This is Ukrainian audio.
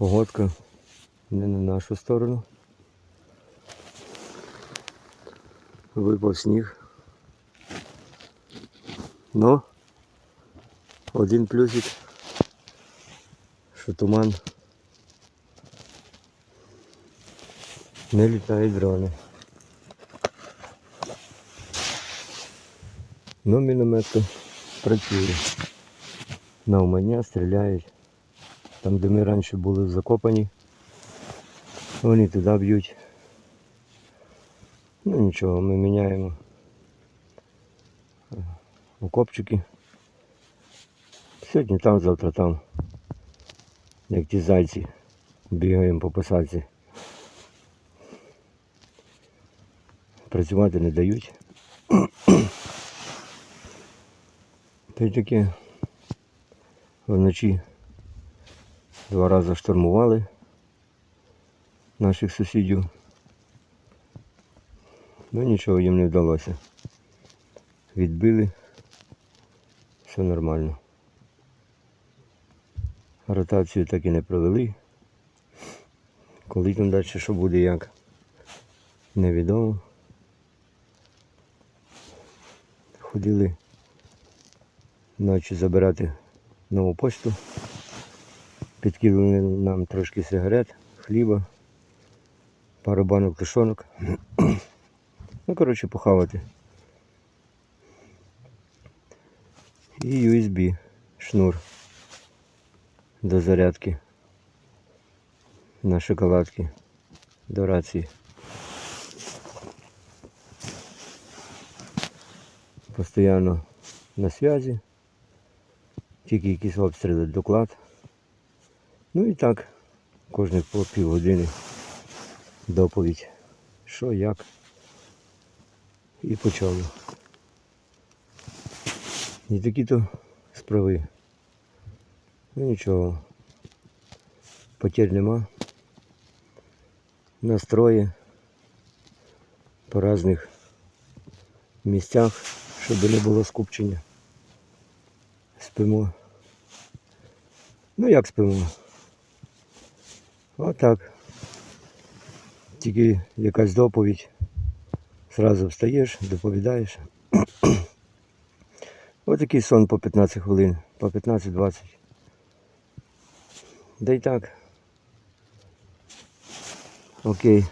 Погодка не на нашу сторону. Випав сніг. Ну, один плюсик, що туман. Не літають дрони. Ну, мінометка працює. Навмання стріляють. Там, де ми раніше були закопані, вони туди б'ють. Ну нічого, ми міняємо е, окопчики. Сьогодні там, завтра там. Як ті зайці. Бігаємо по посадці. Працювати не дають. Та й таке вночі два рази штурмували наших сусідів. Ну нічого їм не вдалося. Відбили. Все нормально. Ротацію так і не провели. Коли там далі що буде як, невідомо. Ходили ночі забирати нову почту. Підкинули нам трошки сигарет, хліба, пару банок тушонок. Ну, коротше, похавати. І USB шнур до зарядки на шоколадки до рації. Постоянно на зв'язі. Тільки якісь обстріли доклад. Ну і так, кожних по півгодини доповідь. Що, як. І почали. І такі то справи. Ну нічого. Потерь нема. Настрої по різних місцях, щоб не було скупчення. Спимо. Ну як спимо? Отак. Тільки якась доповідь. Зразу встаєш, доповідаєш. Отакий сон по 15 хвилин, по 15-20. Да й так. Окей.